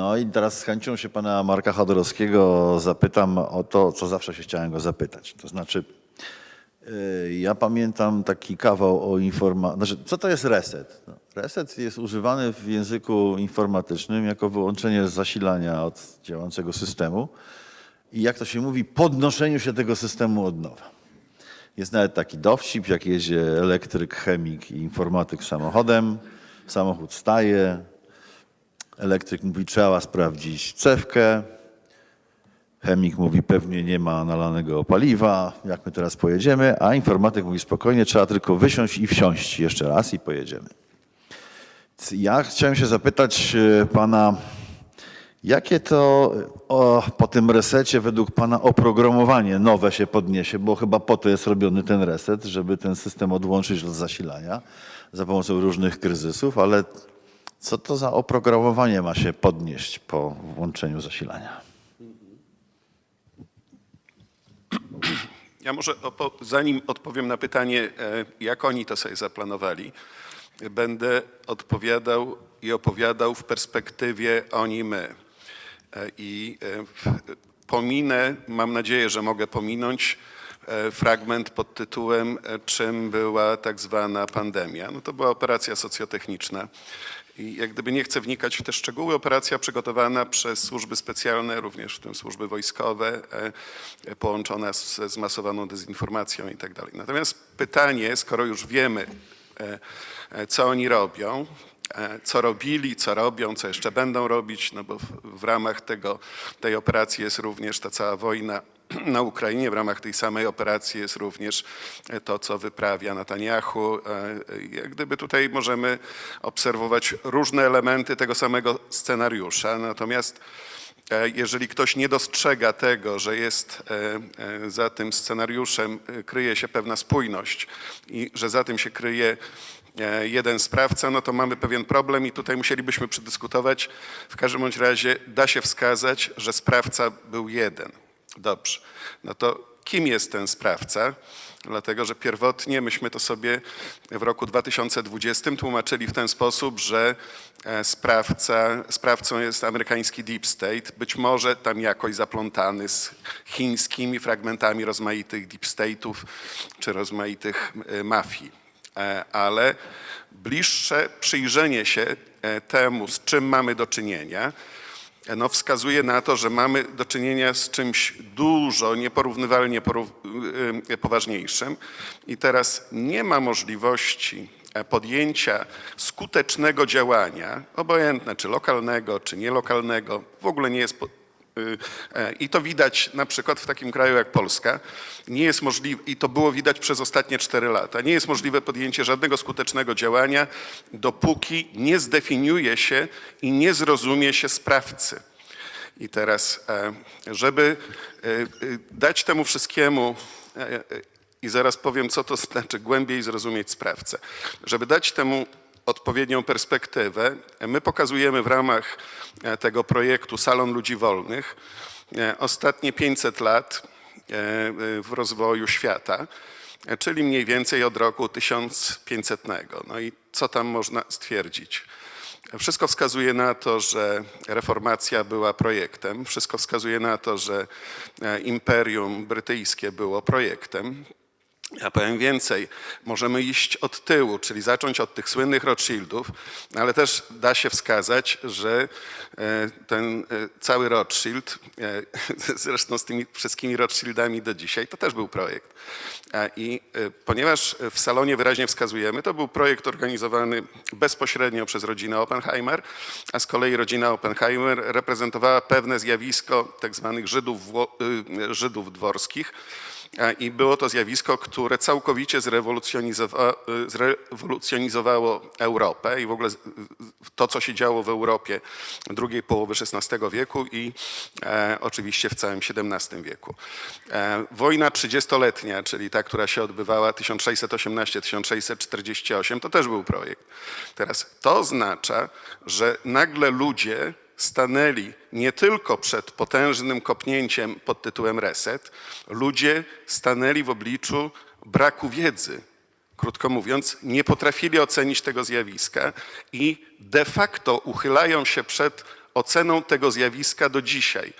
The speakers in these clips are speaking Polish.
No i teraz z chęcią się pana Marka Chodorowskiego zapytam o to, co zawsze się chciałem go zapytać. To znaczy, yy, ja pamiętam taki kawał o informacji. Znaczy, co to jest reset? No, reset jest używany w języku informatycznym jako wyłączenie zasilania od działającego systemu i jak to się mówi, podnoszeniu się tego systemu od nowa. Jest nawet taki dowcip, jak jedzie elektryk, chemik i informatyk samochodem, samochód staje, elektryk mówi, trzeba sprawdzić cewkę, chemik mówi, pewnie nie ma nalanego paliwa, jak my teraz pojedziemy, a informatyk mówi, spokojnie, trzeba tylko wysiąść i wsiąść jeszcze raz i pojedziemy. Ja chciałem się zapytać e, pana, jakie to o, po tym resecie według pana oprogramowanie nowe się podniesie, bo chyba po to jest robiony ten reset, żeby ten system odłączyć od zasilania za pomocą różnych kryzysów, ale co to za oprogramowanie ma się podnieść po włączeniu zasilania? Ja może zanim odpowiem na pytanie, e, jak oni to sobie zaplanowali, będę odpowiadał i opowiadał w perspektywie oni my. E, I e, pominę, mam nadzieję, że mogę pominąć fragment pod tytułem Czym była tak zwana pandemia. No to była operacja socjotechniczna. I jak gdyby nie chcę wnikać w te szczegóły, operacja przygotowana przez służby specjalne, również w tym służby wojskowe, e, e, połączona z zmasowaną dezinformacją i tak dalej. Natomiast pytanie, skoro już wiemy, e, co oni robią, co robili, co robią, co jeszcze będą robić, no bo w ramach tego, tej operacji jest również ta cała wojna na Ukrainie, w ramach tej samej operacji jest również e, to, co wyprawia Netanyahu. E, e, Jak gdyby tutaj możemy obserwować różne elementy tego samego scenariusza, natomiast jeżeli ktoś nie dostrzega tego, że jest za tym scenariuszem, kryje się pewna spójność i że za tym się kryje jeden sprawca, no to mamy pewien problem i tutaj musielibyśmy przedyskutować. W każdym bądź razie da się wskazać, że sprawca był jeden. Dobrze. No to kim jest ten sprawca? Dlatego, że pierwotnie myśmy to sobie w roku 2020 tłumaczyli w ten sposób, że e, sprawca, sprawcą jest amerykański Deep State, być może tam jakoś zaplątany z chińskimi fragmentami rozmaitych Deep State'ów czy rozmaitych e, mafii. E, Ale bliższe przyjrzenie się temu, z czym mamy do czynienia, no, wskazuje na to, że mamy do czynienia z czymś dużo, nieporównywalnie porów- y, y, poważniejszym. I teraz nie ma możliwości e, podjęcia skutecznego działania, obojętne czy lokalnego, czy nielokalnego, w ogóle nie jest. E, I to widać na przykład w takim kraju jak Polska. Nie jest możliwe, i to było widać przez ostatnie cztery lata, nie jest możliwe podjęcie żadnego skutecznego działania, dopóki nie zdefiniuje się i nie zrozumie się sprawcy. I teraz, e, żeby e, dać temu wszystkiemu, i zaraz powiem, co to znaczy głębiej zrozumieć sprawcę, żeby dać temu odpowiednią perspektywę, my pokazujemy w ramach e, tego projektu Salon Ludzi Wolnych e, ostatnie 500 lat e, w rozwoju świata, czyli mniej więcej od roku 1500. No i co tam można stwierdzić? Wszystko wskazuje na to, że reformacja była projektem. Wszystko wskazuje na to, że Imperium Brytyjskie było projektem. Ja powiem więcej, możemy iść od tyłu, czyli zacząć od tych słynnych Rothschildów, ale też da się wskazać, że e, ten e, cały Rothschild, e, zresztą z tymi wszystkimi Rothschildami do dzisiaj, to też był projekt. I ponieważ w salonie wyraźnie wskazujemy, to był projekt organizowany bezpośrednio przez rodzinę Oppenheimer, a z kolei rodzina Oppenheimer reprezentowała pewne zjawisko tak zwanych Żydów, y, Żydów dworskich, I było to zjawisko, które całkowicie zrewolucjonizowa, zrewolucjonizowało Europę i w ogóle to, co się działo w Europie drugiej połowy XVI wieku i e, oczywiście w całym XVII wieku. E, wojna trzydziestoletnia, czyli ta, która się odbywała 1618-1648, to też był projekt. Teraz to oznacza, że nagle ludzie stanęli nie tylko przed potężnym kopnięciem pod tytułem reset, ludzie stanęli w obliczu braku wiedzy. Krótko mówiąc, nie potrafili ocenić tego zjawiska i de facto uchylają się przed oceną tego zjawiska do dzisiaj.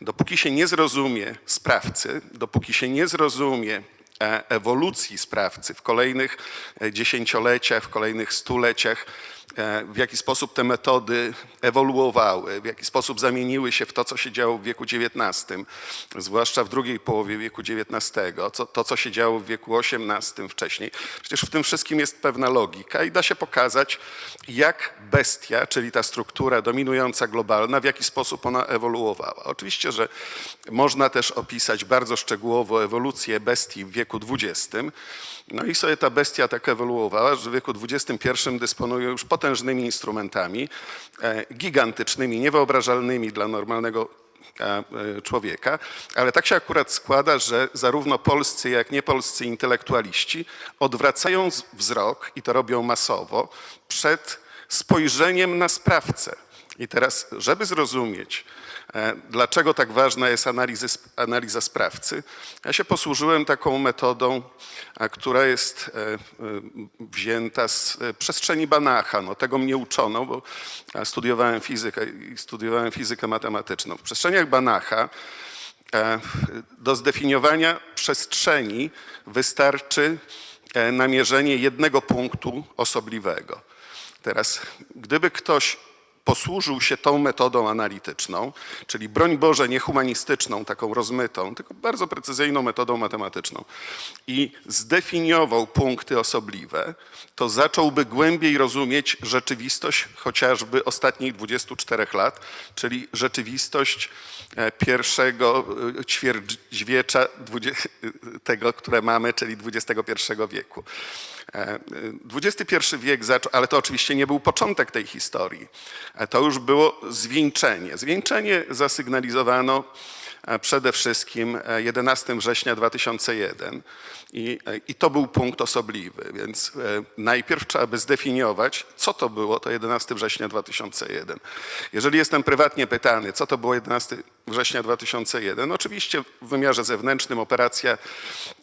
Dopóki się nie zrozumie sprawcy, dopóki się nie zrozumie e, ewolucji sprawcy w kolejnych e, dziesięcioleciach, w kolejnych stuleciach, w jaki sposób te metody ewoluowały, w jaki sposób zamieniły się w to, co się działo w wieku XIX, zwłaszcza w drugiej połowie wieku XIX, co, to, co się działo w wieku XVIII wcześniej. Przecież w tym wszystkim jest pewna logika i da się pokazać, jak bestia, czyli ta struktura dominująca globalna, w jaki sposób ona ewoluowała. Oczywiście, że można też opisać bardzo szczegółowo ewolucję bestii w wieku XX. No i sobie ta bestia tak ewoluowała, że w wieku XXI dysponuje już potężnymi instrumentami, e, gigantycznymi, niewyobrażalnymi dla normalnego e, e, człowieka, ale tak się akurat składa, że zarówno polscy, jak niepolscy intelektualiści odwracają wzrok, i to robią masowo, przed spojrzeniem na sprawcę. I teraz, żeby zrozumieć, e, dlaczego tak ważna jest analizy, analiza sprawcy, ja się posłużyłem taką metodą, która jest e, e, wzięta z przestrzeni Banacha. No, tego mnie uczono, bo studiowałem fizykę i studiowałem fizykę matematyczną. W przestrzeniach Banacha do zdefiniowania przestrzeni wystarczy namierzenie jednego punktu osobliwego. Teraz, gdyby ktoś posłużył się tą metodą analityczną, czyli broń Boże nie humanistyczną, taką rozmytą, tylko bardzo precyzyjną metodą matematyczną i zdefiniował punkty osobliwe, to zacząłby głębiej rozumieć rzeczywistość chociażby ostatnich 24 lat, czyli rzeczywistość e, pierwszego e, ćwierćwiecza tego, które mamy, czyli XXI wieku. E, XXI wiek zaczął, ale to oczywiście nie był początek tej historii. E, To już było zwieńczenie. Zwieńczenie zasygnalizowano e, przede wszystkim e, 11 września 2001 i, e, i to był punkt osobliwy, więc e, najpierw trzeba by zdefiniować, co to było to 11 września 2001. Jeżeli jestem prywatnie pytany, co to było 11 września 2001, oczywiście w wymiarze zewnętrznym operacja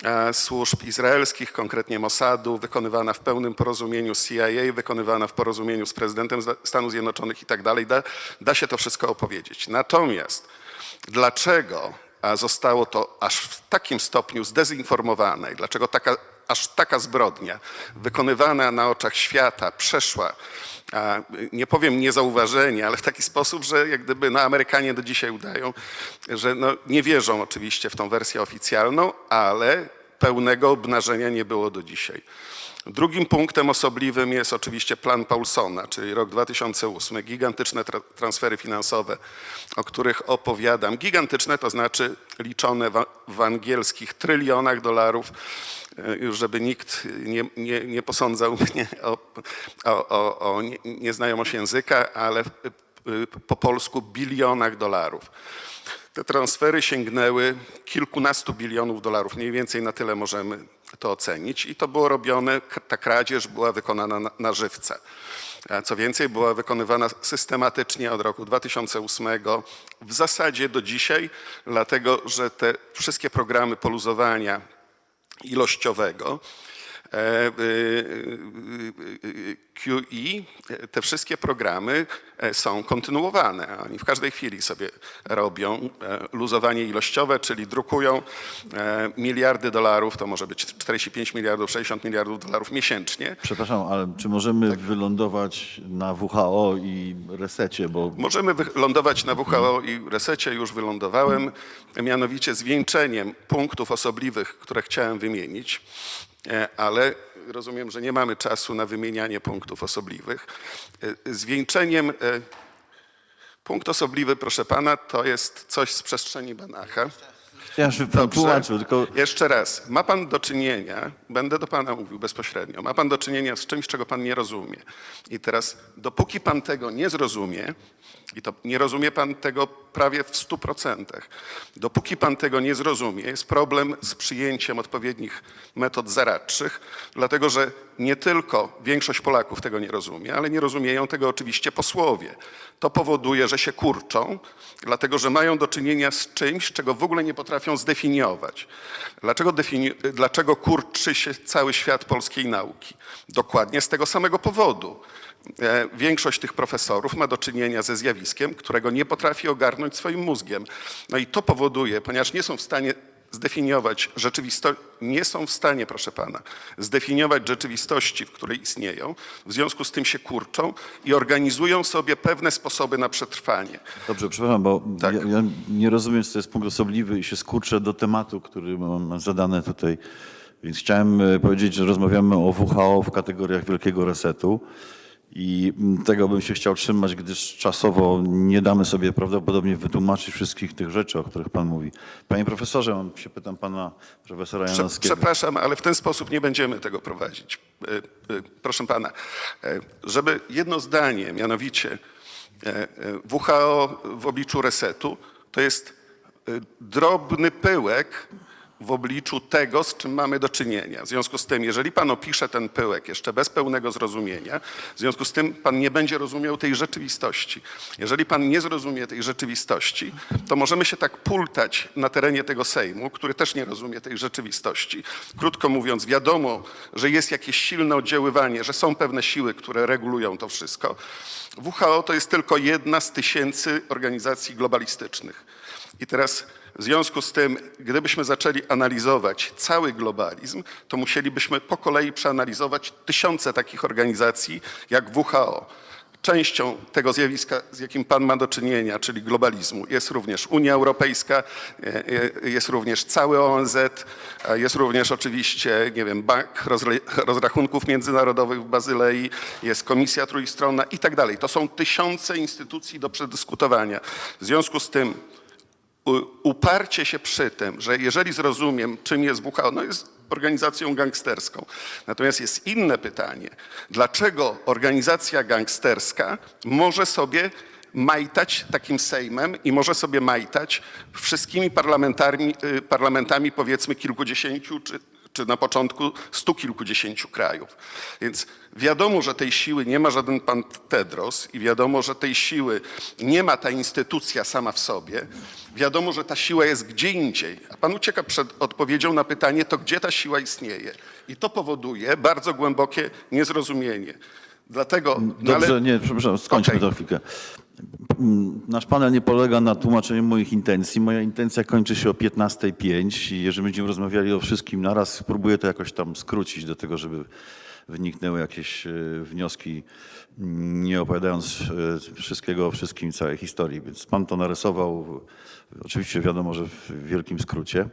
e, służb izraelskich, konkretnie Mossadu, wykonywana w pełnym porozumieniu z CIA, wykonywana w porozumieniu z prezydentem Stanów Zjednoczonych i tak dalej, da, da się to wszystko opowiedzieć. Natomiast dlaczego zostało to aż w takim stopniu zdezinformowane i dlaczego taka, aż taka zbrodnia wykonywana na oczach świata przeszła, nie powiem niezauważenie, ale w taki sposób, że jak gdyby no, Amerykanie do dzisiaj udają, że no, nie wierzą oczywiście w tą wersję oficjalną, ale pełnego obnażenia nie było do dzisiaj. Drugim punktem osobliwym jest oczywiście plan Paulsona, czyli rok 2008, gigantyczne tra- transfery finansowe, o których opowiadam. Gigantyczne to znaczy liczone w, w angielskich trylionach dolarów, e, już żeby nikt nie, nie, nie posądzał mnie o, o, o, o nie- nieznajomość języka, ale w- po polsku bilionach dolarów. Te transfery sięgnęły kilkunastu bilionów dolarów, mniej więcej na tyle możemy to ocenić. I to było robione, ta kradzież była wykonana na, na żywca. A Co więcej, była wykonywana systematycznie od roku 2008 w zasadzie do dzisiaj, dlatego że te wszystkie programy poluzowania ilościowego e, y, y, QE, te wszystkie programy e, są kontynuowane. Oni w każdej chwili sobie robią e, luzowanie ilościowe, czyli drukują e, miliardy dolarów, to może być 45 miliardów, 60 miliardów dolarów miesięcznie. Przepraszam, ale czy możemy wylądować na WHO i resecie, bo Możemy wylądować na WHO i resecie, już wylądowałem, mianowicie zwieńczeniem punktów osobliwych, które chciałem wymienić, e, ale rozumiem, że nie mamy czasu na wymienianie punktów osobliwych. E, Zwieńczeniem, e, punkt osobliwy, proszę pana, to jest coś z przestrzeni Banacha. chciałem, żeby pan Dobrze. tłumaczył, tylko Jeszcze raz, ma pan do czynienia, będę do pana mówił bezpośrednio, ma pan do czynienia z czymś, czego pan nie rozumie. I teraz, dopóki pan tego nie zrozumie, i to nie rozumie pan tego prawie w stu procentach, dopóki pan tego nie zrozumie, jest problem z przyjęciem odpowiednich metod zaradczych, dlatego że nie tylko większość Polaków tego nie rozumie, ale nie rozumieją tego oczywiście posłowie. To powoduje, że się kurczą, dlatego że mają do czynienia z czymś, czego w ogóle nie potrafią zdefiniować. Dlaczego, defini- dlaczego kurczy się cały świat polskiej nauki? Dokładnie z tego samego powodu. E, większość tych profesorów ma do czynienia ze zjawiskiem, którego nie potrafi ogarnąć swoim mózgiem. No i to powoduje, ponieważ nie są w stanie zdefiniować rzeczywistości, nie są w stanie, proszę pana, zdefiniować rzeczywistości, w której istnieją, w związku z tym się kurczą i organizują sobie pewne sposoby na przetrwanie. Dobrze, przepraszam, bo Tak. ja, ja nie rozumiem, co to jest punkt osobliwy i się skurczę do tematu, który mam zadane tutaj. Więc chciałem e, powiedzieć, że rozmawiamy o WHO w kategoriach wielkiego resetu i mm, tego bym się chciał trzymać, gdyż czasowo nie damy sobie prawdopodobnie wytłumaczyć wszystkich tych rzeczy, o których pan mówi. Panie profesorze, mam się pytam pana profesora Janowskiego. Przepraszam, ale w ten sposób nie będziemy tego prowadzić. E, e, Proszę pana, e, żeby jedno zdanie, mianowicie WHO w obliczu resetu to jest drobny pyłek w obliczu tego, z czym mamy do czynienia. W związku z tym, jeżeli pan opisze ten pyłek jeszcze bez pełnego zrozumienia, w związku z tym pan nie będzie rozumiał tej rzeczywistości. Jeżeli pan nie zrozumie tej rzeczywistości, to możemy się tak pultać na terenie tego Sejmu, który też nie rozumie tej rzeczywistości. Krótko mówiąc, wiadomo, że jest jakieś silne oddziaływanie, że są pewne siły, które regulują to wszystko. WHO to jest tylko jedna z tysięcy organizacji globalistycznych. I teraz w związku z tym, gdybyśmy zaczęli analizować cały globalizm, to musielibyśmy po kolei przeanalizować tysiące takich organizacji jak WHO. Częścią tego zjawiska, z jakim Pan ma do czynienia, czyli globalizmu, jest również Unia Europejska, e, e, jest również cały ONZ, jest również oczywiście, nie wiem, Bank Rozrachunków Międzynarodowych w Bazylei, jest Komisja Trójstronna i tak dalej. To są tysiące instytucji do przedyskutowania. W związku z tym uparcie się przy tym, że jeżeli zrozumiem, czym jest WHO, no jest organizacją gangsterską. Natomiast jest inne pytanie, dlaczego organizacja gangsterska może sobie majtać takim sejmem i może sobie majtać wszystkimi parlamentami, y, parlamentami powiedzmy kilkudziesięciu czy, czy na początku stu kilkudziesięciu krajów. Więc wiadomo, że tej siły nie ma żaden pan Tedros i wiadomo, że tej siły nie ma ta instytucja sama w sobie. Wiadomo, że ta siła jest gdzie indziej. A pan ucieka przed odpowiedzią na pytanie, to gdzie ta siła istnieje. I to powoduje bardzo głębokie niezrozumienie. Dlatego... no Dobrze, ale- nie, przepraszam, skończmy Okej. to chwilkę. Nasz panel nie polega na tłumaczeniu moich intencji. Moja intencja kończy się o 15.05 i jeżeli będziemy rozmawiali o wszystkim naraz, spróbuję to jakoś tam skrócić do tego, żeby wyniknęły jakieś e, wnioski, nie opowiadając e, wszystkiego o wszystkim, całej historii. Więc pan to narysował, oczywiście wiadomo, że w wielkim skrócie.